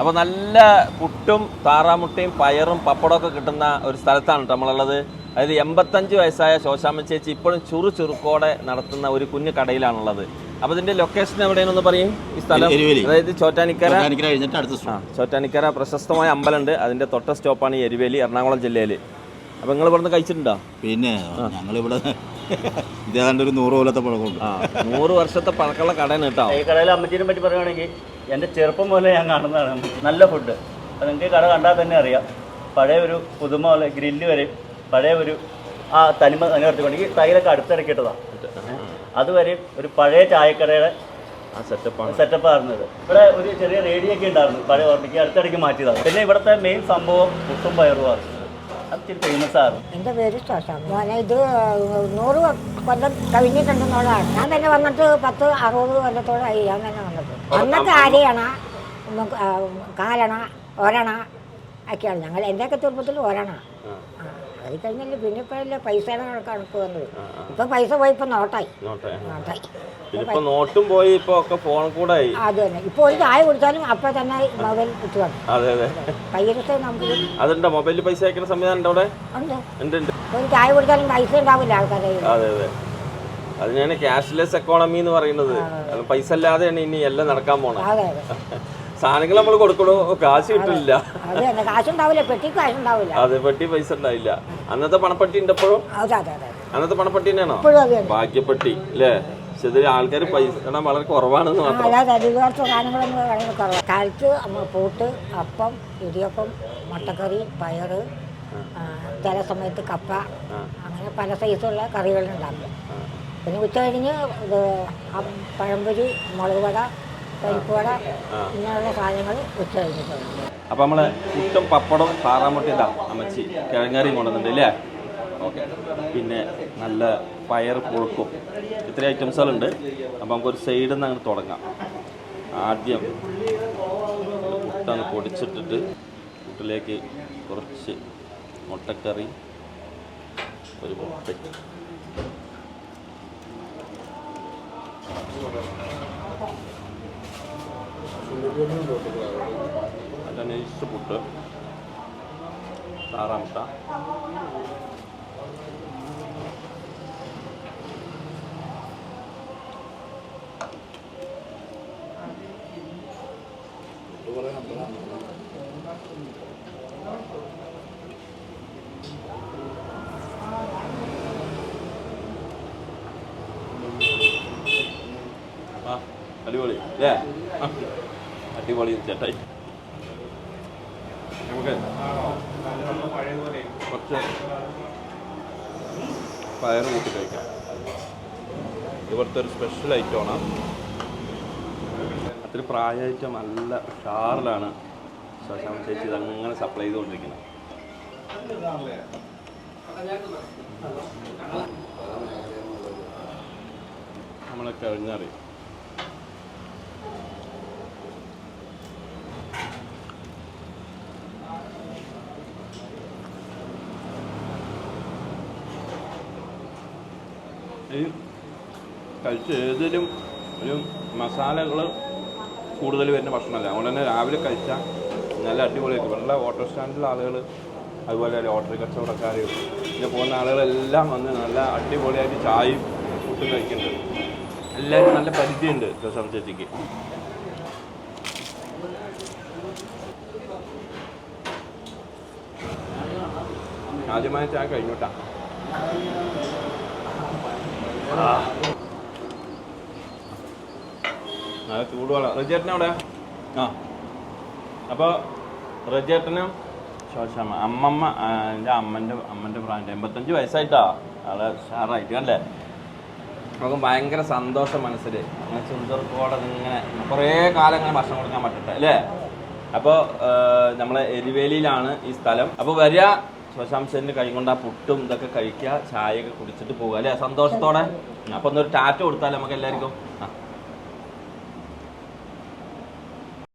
അപ്പോൾ നല്ല പുട്ടും താറാമുട്ടയും പയറും പപ്പടമൊക്കെ കിട്ടുന്ന ഒരു സ്ഥലത്താണ് നമ്മളുള്ളത്. അതായത് എൺപത്തഞ്ച് വയസ്സായ ശോശാമ്മ ചേച്ചി ഇപ്പോഴും ചുറു ചുറുക്കോടെ നടത്തുന്ന ഒരു കുഞ്ഞു കടയിലാണുള്ളത്. അപ്പോൾ ഇതിന്റെ ലൊക്കേഷൻ എവിടെയാണെന്ന് പറയും? ഈ സ്ഥലം? എരുവേലി. അതായത് ചോറ്റാനിക്കര. ചോറ്റാനിക്കര പ്രശസ്തമായ അമ്പലമുണ്ട്. അതിന്റെ തൊട്ട സ്റ്റോപ്പാണ് ഈ എരുവേലി എറണാകുളം ജില്ലയിൽ. അപ്പോൾ നിങ്ങൾ ഇവിടുന്ന് കഴിച്ചിട്ടുണ്ടോ? പിന്നെ ഞങ്ങളിവിടെ ഇതേതാണ്ട് ഒരു നൂറ് കൊല്ലത്തെ പഴക്കമുണ്ട്. നൂറ് വർഷത്തെ പഴക്കമുള്ള കടയാണ് കേട്ടോ. ഈ കടയിൽ അമ്മച്ചീനെ പറ്റി പറയുകയാണെങ്കിൽ എന്റെ ചെറുപ്പം പോലെ ഞാൻ കാണുന്നതാണ്. നല്ല ഫുഡ് അത് നിങ്ങൾക്ക് കട കണ്ടാൽ തന്നെ അറിയാം. പഴയ ഒരു പുതുമ പോലെ ഗ്രില്ല് വരെ പഴയ ഒരു ആ തനിമ നിലനിർത്തിക്കൊണ്ട് ഈ തൈലൊക്കെ അടുത്തിറക്കിയിട്ടതാണ് അതുവരെ ഒരു പഴയ ചായക്കടയുടെ സെറ്റപ്പ് ആയിരുന്നത് ഇവിടെ ഒരു ചെറിയ റേഡിയോ ഒക്കെ ഉണ്ടായിരുന്നു. പഴയ ഓർമ്മയ്ക്ക് അടുത്തിടയ്ക്ക് മാറ്റിയതാണ്. പിന്നെ ഇവിടുത്തെ മെയിൻ സംഭവം പുട്ടും പയറുമാണ് അത് ഇച്ചിരി ഫേമസ് ആയിരുന്നു എന്റെ പേര് മോനെ ഇത് നൂറ് കൊല്ലം കഴിഞ്ഞിട്ടുണ്ടെന്നുള്ളതാണ് ഞാൻ തന്നെ വന്നിട്ട് പത്ത് അറുപത് കൊല്ലത്തോളായി. ഞാൻ തന്നെ വന്നിട്ട് അന്നത്തെ അരയണ കാലണ ഒരണ ഒക്കെയാണ്. ഞങ്ങൾ എന്റെയൊക്കെ ചെറുപ്പത്തിൽ ഒരണ. അത് കഴിഞ്ഞല്ലേ പിന്നെ ഇപ്പോഴല്ലേ പൈസയുടെ കണക്ക് വന്നത്. ഇപ്പൊ പൈസ പോയി ഇപ്പൊ നോട്ടായി. നോട്ടെ നോട്ടായി. ഇപ്പൊ നോട്ടും പോയി ഇപ്പൊ ഒക്കെ ഫോൺ കൂടെ അത് തന്നെ. ഇപ്പൊ ഒരു ചായ കുടിച്ചാലും അപ്പൊ തന്നെ മൊബൈൽ കിട്ടുക അതെ അതെ. കയ്യിലത്തെ നമുക്ക് അതുണ്ടോ മൊബൈലിൽ പൈസ അയക്കുന്ന സംവിധാനം ഉണ്ടോ. അവിടെ ഒരു ചായ കുടിച്ചാലും പൈസ ഉണ്ടാവില്ല ആൾക്കാരെ അതെ അതെ. അതിനാണ് ക്യാഷ്ലെസ് എക്കോണമി എന്ന് പറയുന്നത്. പൈസ അല്ലാതെയാണ് ഇനി എല്ലാം നടക്കാൻ പോണത്. സാധനങ്ങൾ നമ്മൾ കൊടുക്കണോ? കാശ് കിട്ടില്ല അത് പെട്ടി പൈസ ഉണ്ടായില്ല അന്നത്തെ പണപ്പെട്ടി ഉണ്ടപ്പോഴും? അന്നത്തെ പണപ്പെട്ടി തന്നെയാണോ? ഭാഗ്യപ്പെട്ടി അല്ലേ പക്ഷെ ഇതിൽ ആൾക്കാർ പൈസ വളരെ കുറവാണെന്ന് മാത്രം. കാലത്ത് പൂട്ട് അപ്പം ഇടിയപ്പം മുട്ടക്കറി പയറ് ചില സമയത്ത് കപ്പ അങ്ങനെ പല സൈസുള്ള കറികളുണ്ടാക്കും പിന്നെ ഉച്ച കഴിഞ്ഞ് ഇത് പഴംപൊരി മുളക് വട പരിപ്പ് വട ഇങ്ങനെയുള്ള സാധനങ്ങൾ ഉച്ച കഴിഞ്ഞിട്ടുണ്ട്. അപ്പൊ നമ്മൾ പുട്ടും പപ്പടം താറാമുട്ടി ഇതാ അമ്മച്ചി കിഴങ്ങാറിയും കൊണ്ടുവന്നിട്ടുണ്ട് അല്ലേ ഓക്കെ. പിന്നെ നല്ല പയർ പുഴുക്കും ഇത്രയും ഐറ്റംസുകളുണ്ട്. അപ്പം നമുക്കൊരു സൈഡിൽ നിന്ന് അങ്ങ് തുടങ്ങാം. ആദ്യം പുട്ടാണ് പൊടിച്ചിട്ടിട്ട് പുട്ടിലേക്ക് കുറച്ച് മുട്ടക്കറി ഒരു മുട്ട. നല്ല നൈസ് പുട്ട് താറാമുട്ട അടിപൊളി അല്ലേ അടിപൊളി ചേട്ടായി. നമുക്ക് കുറച്ച് പയർ കൂട്ടി കഴിക്കാം. ഇവിടുത്തെ ഒരു സ്പെഷ്യൽ ഐറ്റമാണ് അത്ര പ്രായമായിട്ട് നല്ല ഷാറിലാണ് ശശാമ ചേച്ചി ഇതങ്ങനെ സപ്ലൈ ചെയ്തുകൊണ്ടിരിക്കുന്നത്. നമ്മളെ കഴിഞ്ഞറി ഈ കഴിച്ച ഏതിലും ഒരു മസാലകൾ കൂടുതൽ വരുന്ന ഭക്ഷണമല്ല. അതുകൊണ്ട് തന്നെ രാവിലെ കഴിച്ചാൽ നല്ല അടിപൊളിയായിരിക്കും. നല്ല ഓട്ടോ സ്റ്റാൻഡിലെ ആളുകൾ അതുപോലെ ലോട്ടറി കച്ചവടക്കാർ പിന്നെ പോകുന്ന ആളുകളെല്ലാം വന്ന് നല്ല അടിപൊളിയായിട്ട് ചായയും ഫുഡും കഴിക്കുന്നുണ്ട്. എല്ലാവരും നല്ല പരിചയമുണ്ട് രസം ചേച്ചിക്ക് ആദ്യമായ ചായ കഴിഞ്ഞോട്ടാ. നല്ല ചൂടുവെള്ളം റജേട്ടൻ അവിടെ ആ. അപ്പോൾ റജേട്ടനും ശോശാമ്മ അമ്മമ്മ എന്റെ അമ്മന്റെ അമ്മന്റെ പ്രായം എൺപത്തഞ്ച് വയസ്സായിട്ടാ. ആളെ ഷാറായിട്ട് അല്ലേ നമുക്ക് ഭയങ്കര സന്തോഷം മനസ്സിൽ അങ്ങനെ ചുന്തർക്കോടെ ഇങ്ങനെ കുറേ കാലം ഇങ്ങനെ ഭക്ഷണം കൊടുക്കാൻ പറ്റട്ടെ അല്ലേ? അപ്പോൾ നമ്മളെ എരിവേലിയിലാണ് ഈ സ്ഥലം. അപ്പോൾ വരിക ശോശാംശന്റെ കൈ കൊണ്ട് ആ പുട്ടും ഇതൊക്കെ കഴിക്കുക ചായയൊക്കെ കുടിച്ചിട്ട് പോകുക അല്ലേ? സന്തോഷത്തോടെ? അപ്പൊ ഒന്നൊരു ടാറ്റ കൊടുത്താൽ നമുക്ക് എല്ലാവർക്കും.